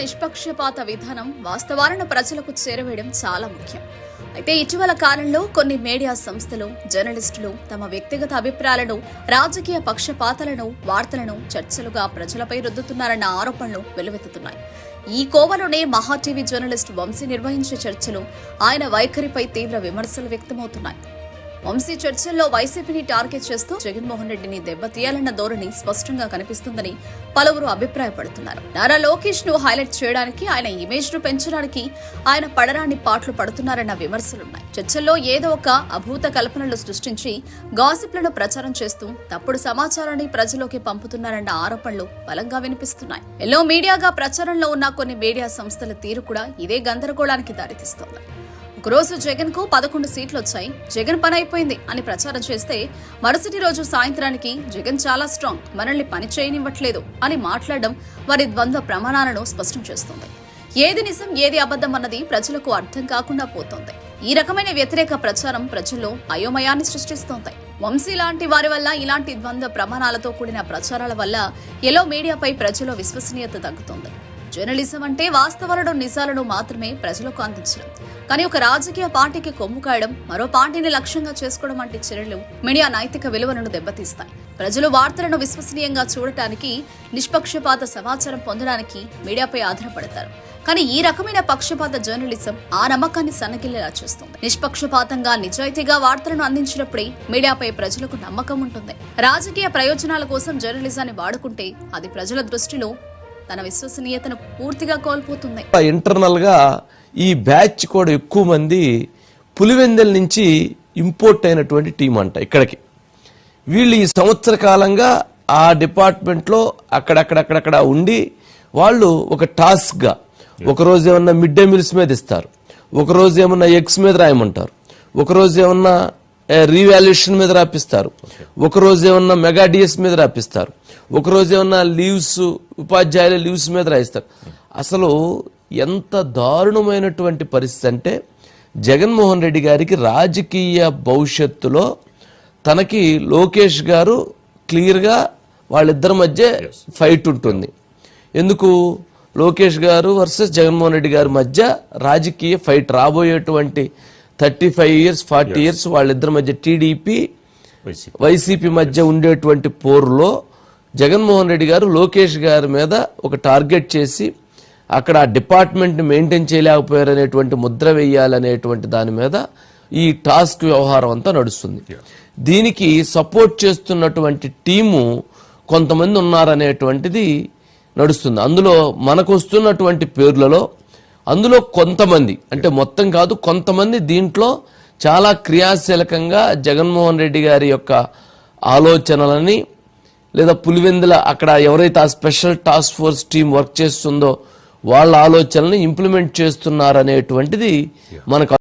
నిష్పక్షపాత విధానం వాస్తవాలను ప్రజలకు చేరవేయడం చాలా ముఖ్యం. అయితే ఇటీవల కాలంలో కొన్ని మీడియా సంస్థలు జర్నలిస్టులు తమ వ్యక్తిగత అభిప్రాయాలను రాజకీయ పక్షపాతాలను వార్తలను చర్చలుగా ప్రజలపై రుద్దుతున్నారన్న ఆరోపణలు వెలువెత్తుతున్నాయి. ఈ కోవలోనే మహా టీవీ జర్నలిస్ట్ వంశీ నిర్వహించే చర్చలు ఆయన వైఖరిపై తీవ్ర విమర్శలు వ్యక్తమవుతున్నాయి. వంశీ చర్చల్లో వైసీపీని టార్గెట్ చేస్తూ జగన్మోహన్ రెడ్డిని దెబ్బతీయాలన్న ధోరణి స్పష్టంగా కనిపిస్తుందని పలువురు అభిప్రాయపడుతున్నారు. నారా లోకేష్ను హైలైట్ చేయడానికి ఆయన ఇమేజ్ను పెంచడానికి ఆయన పడరాని పాటలు పడుతున్నారన్న విమర్శలున్నాయి. చర్చల్లో ఏదో ఒక అభూత కల్పనలు సృష్టించి గాసిప్లను ప్రచారం చేస్తూ తప్పుడు సమాచారాన్ని ప్రజలోకి పంపుతున్నారన్న ఆరోపణలు బలంగా వినిపిస్తున్నాయి. ఎల్లో మీడియాగా ప్రచారంలో ఉన్న కొన్ని మీడియా సంస్థల తీరు కూడా ఇదే గందరగోళానికి దారితీస్తోంది. ఒకరోజు జగన్కు పదకొండు సీట్లు వచ్చాయి జగన్ పని అయిపోయింది అని ప్రచారం చేస్తే మరుసటి రోజు సాయంత్రానికి జగన్ చాలా స్ట్రాంగ్ మనల్ని పని చేయనివ్వట్లేదు అని మాట్లాడడం వారి ద్వంద్వ ప్రమాణాలను స్పష్టం చేస్తుంది. ఏది నిజం ఏది అబద్ధం అన్నది ప్రజలకు అర్థం కాకుండా పోతోంది. ఈ రకమైన వ్యతిరేక ప్రచారం ప్రజల్లో అయోమయాన్ని సృష్టిస్తోంది. వంశీ లాంటి వారి వల్ల ఇలాంటి ద్వంద్వ ప్రమాణాలతో కూడిన ప్రచారాల వల్ల ఎలో మీడియాపై ప్రజల విశ్వసనీయత తగ్గుతోంది. జర్నలిజం అంటే వాస్తవాలను నిజాలను మాత్రమే ప్రజలకు అందించడం. కానీ ఒక రాజకీయ పార్టీకి కొమ్ము కాయడం మరో పార్టీని లక్ష్యంగా చేసుకోవడం వంటి చర్యలు మీడియా నైతిక విలువలను దెబ్బతీస్తాయి. ప్రజలు వార్తలను విశ్వసనీయంగా చూడటానికి నిష్పక్షపాత సమాచారం పొందడానికి మీడియాపై ఆధారపడతారు. కానీ ఈ రకమైన పక్షపాత జర్నలిజం ఆ నమ్మకాన్ని సన్నగిల్లేలా చేస్తుంది. నిష్పక్షపాతంగా నిజాయితీగా వార్తలను అందించినప్పుడే మీడియాపై ప్రజలకు నమ్మకం ఉంటుంది. రాజకీయ ప్రయోజనాల కోసం జర్నలిజాన్ని వాడుకుంటే అది ప్రజల దృష్టిలో తన విశ్వసనీయతను పూర్తిగా కోల్పోతుంది. ఇంటర్నల్గా ఈ బ్యాచ్ కూడా ఎక్కువ మంది పులివెందెల నుంచి ఇంపోర్ట్ అయినటువంటి టీం అంట ఇక్కడికి. వీళ్ళు ఈ సంవత్సర కాలంగా ఆ డిపార్ట్మెంట్లో అక్కడక్కడక్కడక్కడ ఉండి వాళ్ళు ఒక టాస్క్గా ఒకరోజు ఒక రోజు ఏమన్నా మిడ్ డే మీల్స్ మీద ఇస్తారు ఒక రోజు ఏమన్నా ఎగ్స్ మీద రాయమంటారు ఒక రోజు ఏమన్నా రీవాల్యుయేషన్ మీద రాపిస్తారు. ఒక రోజు ఏమన్నా మెగా డిఎస్ మీద రాపిస్తారు. ఒక రోజు ఏమన్నా లీవ్స్ ఉపాధ్యాయుల లీవ్స్ మీద రాయిస్తారు. అసలు ఎంత దారుణమైనటువంటి పరిస్థితి అంటే జగన్మోహన్ రెడ్డి గారికి రాజకీయ భవిష్యత్తులో తనకి లోకేష్ గారు క్లియర్గా వాళ్ళిద్దరి మధ్య ఫైట్ ఉంటుంది. ఎందుకు? లోకేష్ గారు వర్సెస్ జగన్మోహన్ రెడ్డి గారి మధ్య రాజకీయ ఫైట్ రాబోయేటువంటి thirty five years forty years వాళ్ళిద్దరి మధ్య టీడీపీ వైసీపీ. మధ్య ఉండేటువంటి పోరులో జగన్మోహన్ రెడ్డి గారు లోకేష్ గారి మీద ఒక టార్గెట్ చేసి అక్కడ ఆ డిపార్ట్మెంట్ మెయింటైన్ చేయలేకపోయారు అనేటువంటి ముద్ర వేయాలనేటువంటి దాని మీద ఈ టాస్క్ వ్యవహారం అంతా నడుస్తుంది. దీనికి సపోర్ట్ చేస్తున్నటువంటి టీము కొంతమంది ఉన్నారనేటువంటిది నడుస్తుంది. అందులో మనకు వస్తున్నటువంటి పేర్లలో అందులో కొంతమంది అంటే మొత్తం కాదు కొంతమంది దీంట్లో చాలా క్రియాశీలకంగా జగన్మోహన్ రెడ్డి గారి యొక్క ఆలోచనలని లేదా పులివెందుల అక్కడ ఎవరైతే ఆ special task force team work చేస్తుందో వాళ్ళ ఆలోచనల్ని ఇంప్లిమెంట్ చేస్తున్నారనేటువంటిది మనకు